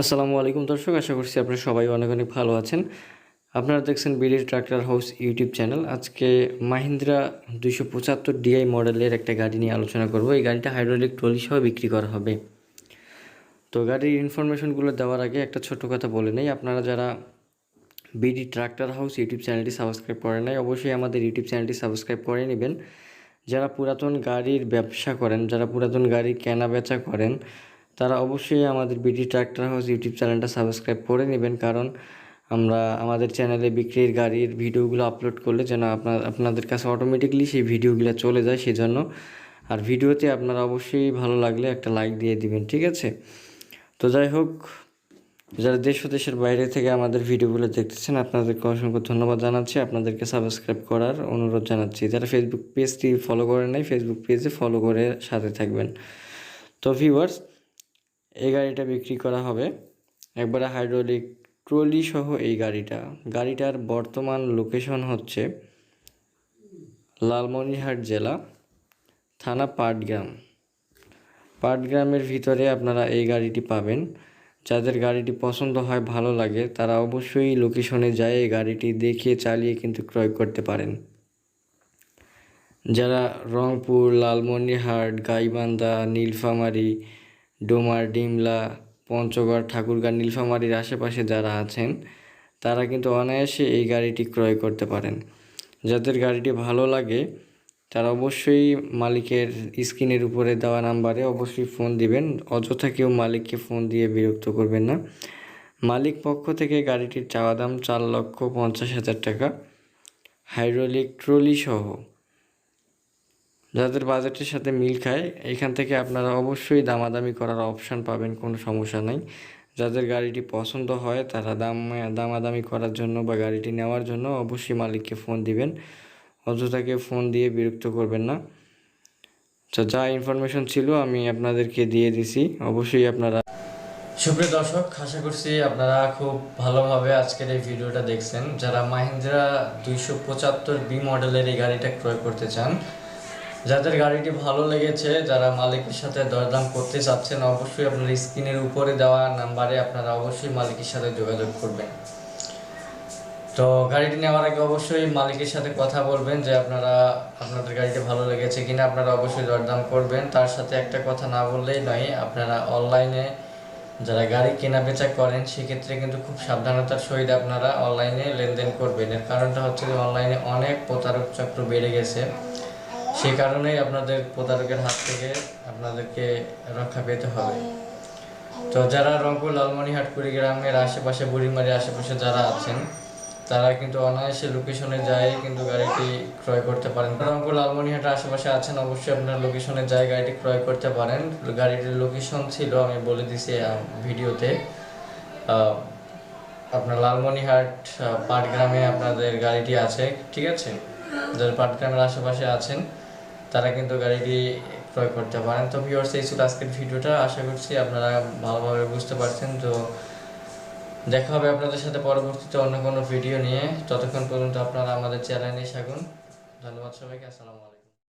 আসসালামু আলাইকুম দর্শক, আশা করছি আপনারা সবাই অনেক অনেক ভালো আছেন। আপনারা দেখছেন BD tractor house YouTube channel. আজকে মাহিন্দ্রা দুইশো পঁচাত্তর ডিআই মডেলের একটা গাড়ি নিয়ে আলোচনা করব। এই গাড়িটা হাইড্রোলিক ট্রলি সহ বিক্রি করা হবে। তো গাড়ির ইনফরমেশনগুলো দেওয়ার আগে একটা ছোট কথা বলে নেই। আপনারা যারা বিডি ট্রাক্টর হাউস ইউটিউব চ্যানেলটি সাবস্ক্রাইব করেন নাই, অবশ্যই আমাদের ইউটিউব চ্যানেলটি সাবস্ক্রাইব করে নেবেন। যারা পুরাতন গাড়ির ব্যবসা করেন, যারা পুরাতন গাড়ি কেনা বেচা করেন তারা অবশ্যই আমাদের বিডি ট্রাক্টর হাউস ইউটিউব চ্যানেলটা সাবস্ক্রাইব করে নেবেন। কারণ আমরা আমাদের চ্যানেলে বিক্রির গাড়ির ভিডিওগুলো আপলোড করলে যেন আপনার, আপনাদের কাছে অটোমেটিকলি সেই ভিডিওগুলো চলে যায় সেজন্য। আর ভিডিওতে আপনারা অবশ্যই ভালো লাগলে একটা লাইক দিয়ে দিবেন, ঠিক আছে? তো যাই হোক, যারা দেশ ও দেশের বাইরে থেকে আমাদের ভিডিওগুলো দেখতেছেন, আপনাদেরকে অসংখ্য ধন্যবাদ জানাচ্ছি। আপনাদেরকে সাবস্ক্রাইব করার অনুরোধ জানাচ্ছি। যারা ফেসবুক পেজটি ফলো করে নাই ফেসবুক পেজে ফলো করে সাথে থাকবেন। তো ভিউয়ার্স এই গাড়িটা বিক্রি করা হবে। একবারে হাইড্রোলিক ট্রলি সহ এই গাড়িটা। গাড়িটার বর্তমান লোকেশন হচ্ছে লালমনিরহাট জেলা, থানা পাটগ্রাম। পাটগ্রামের ভিতরে আপনারা এই গাড়িটি পাবেন। যাদের গাড়িটি পছন্দ হয়, ভালো লাগে, তারা অবশ্যই লোকেশনে যায়, এই গাড়িটি দেখে, চালিয়ে কিন্তু ক্রয় করতে পারেন। যারা রংপুর, লালমনিরহাট, গাইবান্ধা, নীলফামারী ডোমার, ডিমলা, পঞ্চগড়, ঠাকুরগাঁ, নীলফামারীর আশেপাশে যারা আছেন, তারা কিন্তু অনায়াসে এই গাড়িটি ক্রয় করতে পারেন। যাদের গাড়িটি ভালো লাগে, তারা অবশ্যই মালিকের স্ক্রিনের উপরে দেওয়া নাম্বারে অবশ্যই ফোন দিবেন, অযথা কেউ মালিককে ফোন দিয়ে বিরক্ত করবেন না। মালিক পক্ষ থেকে গাড়িটির চাওয়া দাম চার লক্ষ পঞ্চাশ হাজার টাকা, হাইড্রোলিক ট্রলি সহ। যাদের বাজেটের সাথে মিল খায়। এখান থেকে আপনারা অবশ্যই দামাদামি করার অপশান পাবেন, কোনো সমস্যা নাই। যাদের গাড়িটি পছন্দ হয়, তারা দাম, দামাদামি করার জন্য বা গাড়িটি নেওয়ার জন্য অবশ্যই মালিককে ফোন দিবেন। অযথাকে ফোন দিয়ে বিরক্ত করবেন না। তো যা ইনফরমেশন ছিল আমি আপনাদেরকে দিয়ে দিছি। অবশ্যই আপনারা সুপ্রিয় দর্শক, আশা করছি আপনারা খুব ভালোভাবে আজকের এই ভিডিওটা দেখছেন। যারা মাহিন্দ্রা দুইশো পঁচাত্তর বি মডেলের এই গাড়িটা ক্রয় করতে চান যাদের গাড়িটি ভালো লেগেছে, যারা মালিকের সাথে দরদাম করতে চাচ্ছেন, অবশ্যই আপনার স্ক্রিনের উপরে দেওয়া নাম্বারে আপনারা অবশ্যই মালিকের সাথে যোগাযোগ করবেন। তো গাড়িটি নেওয়ার আগে অবশ্যই মালিকের সাথে কথা বলবেন যে আপনারা, আপনাদের গাড়িটি ভালো লেগেছে কিনা, আপনারা অবশ্যই দরদাম করবেন। তার সাথে একটা কথা না বললেই নয়, আপনারা অনলাইনে যারা গাড়ি কেনা বেচা করেন, সেক্ষেত্রে কিন্তু খুব সাবধানতার সহিত আপনারা অনলাইনে লেনদেন করবেন। এর কারণটা হচ্ছে যে অনলাইনে অনেক প্রতারক চক্র বেড়ে গেছে। সেই কারণেই আপনাদের প্রতারকের হাত থেকে আপনাদেরকে রক্ষা পেতে হবে। তো যারা রংপুর লালমনিহাট কুড়িগ্রামের আশেপাশে বুড়িমারির আশেপাশে যারা আছেন, তারা কিন্তু অনায়াসে লোকেশনে যায় কিন্তু গাড়িটি ক্রয় করতে পারেন। রংপুর লালমনিহাটের আশেপাশে আছেন, অবশ্যই আপনার লোকেশনে যায় গাড়িটি ক্রয় করতে পারেন। গাড়িটির লোকেশন ছিল আমি বলে দিছি ভিডিওতে। আপনার লালমনিহাট পাটগ্রামে আপনাদের গাড়িটি আছে, ঠিক আছে? যারা পাটগ্রামের আশেপাশে আছেন তারা কিন্তু গাড়িটি ক্রয় করতে পারেন। তো ভিউয়ার্স এই ছিল আজকের ভিডিওটা। আশা করছি আপনারা ভালোভাবে বুঝতে পারছেন। তো দেখা হবে আপনাদের সাথে পরবর্তীতে অন্য কোনো ভিডিও নিয়ে। ততক্ষণ পর্যন্ত আপনারা আমাদের চ্যানেলে থাকুন। ধন্যবাদ সবাইকে। আসসালামু আলাইকুম।